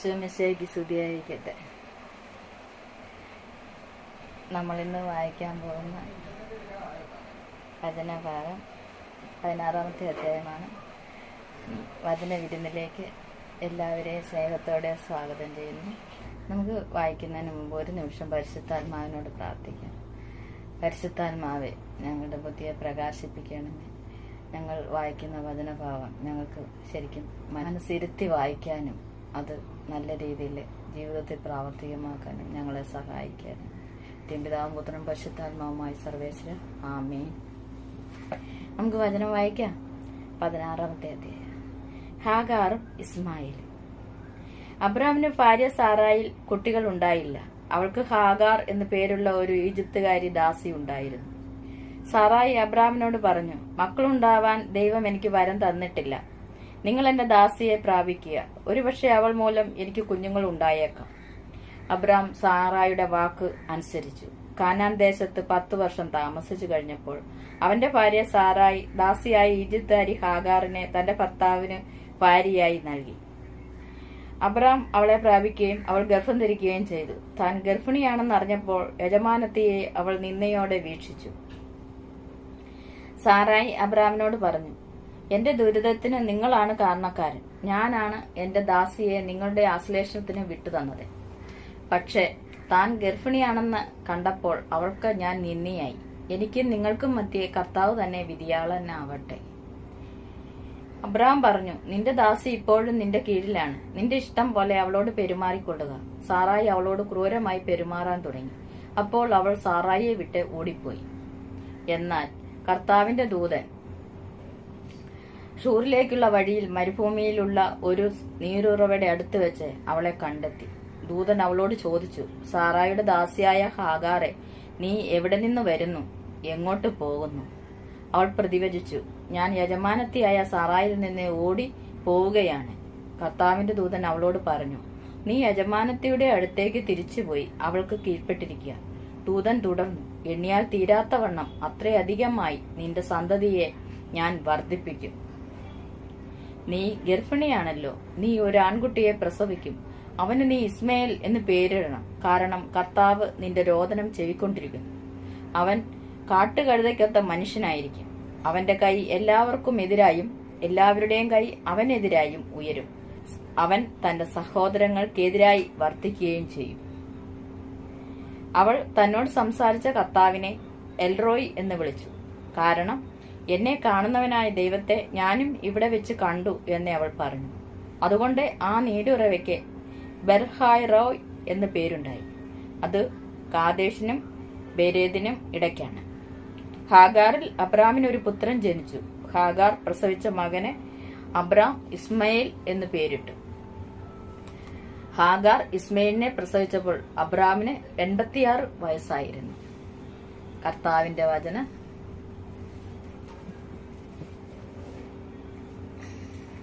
ഈശോമിശയ്ക്ക് സ്തുതിയായിരിക്കട്ടെ നമ്മളിന്ന് വായിക്കാൻ പോകുന്ന വചനഭാഗം പതിനാറാമത്തെ അധ്യായമാണ്. വചന വിരുന്നിലേക്ക് എല്ലാവരെയും സ്നേഹത്തോടെ സ്വാഗതം ചെയ്യുന്നു. നമുക്ക് വായിക്കുന്നതിന് മുമ്പ് ഒരു നിമിഷം പരിശുദ്ധാത്മാവിനോട് പ്രാർത്ഥിക്കാം. പരിശുദ്ധാത്മാവെ ഞങ്ങളുടെ ബുദ്ധിയെ പ്രകാശിപ്പിക്കണമേ. ഞങ്ങൾ വായിക്കുന്ന വചനഭാവം ഞങ്ങൾക്ക് ശരിക്കും മനസ്സിരുത്തി വായിക്കാനും അത് നല്ല രീതിയിൽ ജീവിതത്തിൽ പ്രാവർത്തികമാക്കാനും ഞങ്ങളെ സഹായിക്കാനും. തിമ്പിതാവും പുത്രനും പശുത്താത്മാവുമായി സർവേശ്വര ആമീൻ. നമുക്ക് വചനം വായിക്കാം. പതിനാറാമത്തെ അധ്യായം. ഹാഗാറും ഇസ്മായിലും. അബ്രാമിന് ഭാര്യ സാറായിൽ കുട്ടികൾ ഉണ്ടായില്ല. അവൾക്ക് ഹാഗാർ എന്നു പേരുള്ള ഒരു ഈജിപ്തുകാരി ദാസി ഉണ്ടായിരുന്നു. സാറായി അബ്രാമിനോട് പറഞ്ഞു മക്കളുണ്ടാവാൻ ദൈവം എനിക്ക് വരം തന്നിട്ടില്ല. നിങ്ങൾ എന്റെ ദാസിയെ പ്രാപിക്കുക. ഒരുപക്ഷെ അവൾ മൂലം എനിക്ക് കുഞ്ഞുങ്ങൾ ഉണ്ടായേക്കാം. അബ്രാം സാറായുടെ വാക്ക് അനുസരിച്ചു. കാനാൻ ദേശത്ത് പത്തു വർഷം താമസിച്ചു കഴിഞ്ഞപ്പോൾ അവന്റെ ഭാര്യ സാറായി ദാസിയായി ഈജിപ്താരി ഹാഗാറിനെ തന്റെ ഭർത്താവിന് ഭാര്യയായി നൽകി. അബ്രാം അവളെ പ്രാപിക്കുകയും അവൾ ഗർഭം ധരിക്കുകയും ചെയ്തു. താൻ ഗർഭിണിയാണെന്ന് അറിഞ്ഞപ്പോൾ യജമാനത്തിയെ അവൾ നിന്നയോടെ വീക്ഷിച്ചു. സാറായി അബ്രാമിനോട് പറഞ്ഞു എന്റെ ദുരിതത്തിന് നിങ്ങളാണ് കാരണക്കാരൻ. ഞാനാണ് എന്റെ ദാസിയെ നിങ്ങളുടെ ആശ്ലേഷണത്തിന് വിട്ടുതന്നത്. പക്ഷെ താൻ ഗർഭിണിയാണെന്ന് കണ്ടപ്പോൾ അവൾക്ക് ഞാൻ നിന്നിയായി എനിക്കും നിങ്ങൾക്കും മധ്യേ കർത്താവ് തന്നെ വിധിയാളനാവട്ടെ. അബ്രഹാം പറഞ്ഞു നിന്റെ ദാസി ഇപ്പോഴും നിന്റെ കീഴിലാണ്. നിന്റെ ഇഷ്ടം പോലെ അവളോട് പെരുമാറിക്കൊള്ളുക. സാറായി അവളോട് ക്രൂരമായി പെരുമാറാൻ തുടങ്ങി. അപ്പോൾ അവൾ സാറായിയെ വിട്ട് ഓടിപ്പോയി. എന്നാൽ കർത്താവിന്റെ ദൂതൻ ഷൂറിലേക്കുള്ള വഴിയിൽ മരുഭൂമിയിലുള്ള ഒരു നീരുറവയുടെ അടുത്ത് വെച്ച് അവളെ കണ്ടെത്തി. ദൂതൻ അവളോട് ചോദിച്ചു സാറായുടെ ദാസിയായ ഹാഗാറെ നീ എവിടെ നിന്ന് വരുന്നു? എങ്ങോട്ട് പോകുന്നു? അവൾ പ്രതിവചിച്ചു ഞാൻ യജമാനത്തിയായ സാറായിൽ നിന്ന് ഓടി പോവുകയാണ്. കർത്താവിന്റെ ദൂതൻ അവളോട് പറഞ്ഞു നീ യജമാനത്തിയുടെ അടുത്തേക്ക് തിരിച്ചുപോയി അവൾക്ക് കീഴ്പ്പെട്ടിരിക്കുക. ദൂതൻ തുടർന്നു എണ്ണിയാൽ തീരാത്തവണ്ണം അത്രയധികമായി നിന്റെ സന്തതിയെ ഞാൻ വർദ്ധിപ്പിക്കും. നീ ഗർഭിണിയാണല്ലോ. നീ ഒരു ആൺകുട്ടിയെ പ്രസവിക്കും. അവന് നീ ഇസ്മയേൽ എന്ന് പേരിടണം. കാരണം കർത്താവ് നിന്റെ രോദനം ചെവിക്കൊണ്ടിരിക്കുന്നു. അവൻ കാട്ടുകഴുതയ്ക്കൊത്ത മനുഷ്യനായിരിക്കും. അവന്റെ കൈ എല്ലാവർക്കും എതിരായും എല്ലാവരുടെയും കൈ അവനെതിരായും ഉയരും. അവൻ തന്റെ സഹോദരങ്ങൾക്കെതിരായി വർദ്ധിക്കുകയും ചെയ്യും. അവൾ തന്നോട് സംസാരിച്ച കർത്താവിനെ എൽറോയ് എന്ന് വിളിച്ചു. കാരണം എന്നെ കാണുന്നവനായ ദൈവത്തെ ഞാനും ഇവിടെ വെച്ച് കണ്ടു എന്ന് അവൾ പറഞ്ഞു. അതുകൊണ്ട് ആ നീരുറവയ്ക്ക് ബെർഹായ് റോയ് എന്ന് പേരുണ്ടായി. അത് കാദേശിനും ബേരേദിനും ഇടയ്ക്കാണ്. ഹാഗാറിൽ അബ്രാമിന് ഒരു പുത്രൻ ജനിച്ചു. ഹാഗാർ പ്രസവിച്ച മകന് അബ്രാം ഇസ്മയിൽ എന്ന് പേരിട്ടു. ഹാഗാർ ഇസ്മയിലിനെ പ്രസവിച്ചപ്പോൾ അബ്രാമിന് എൺപത്തിയാറ് വയസ്സായിരുന്നു. കർത്താവിന്റെ വചന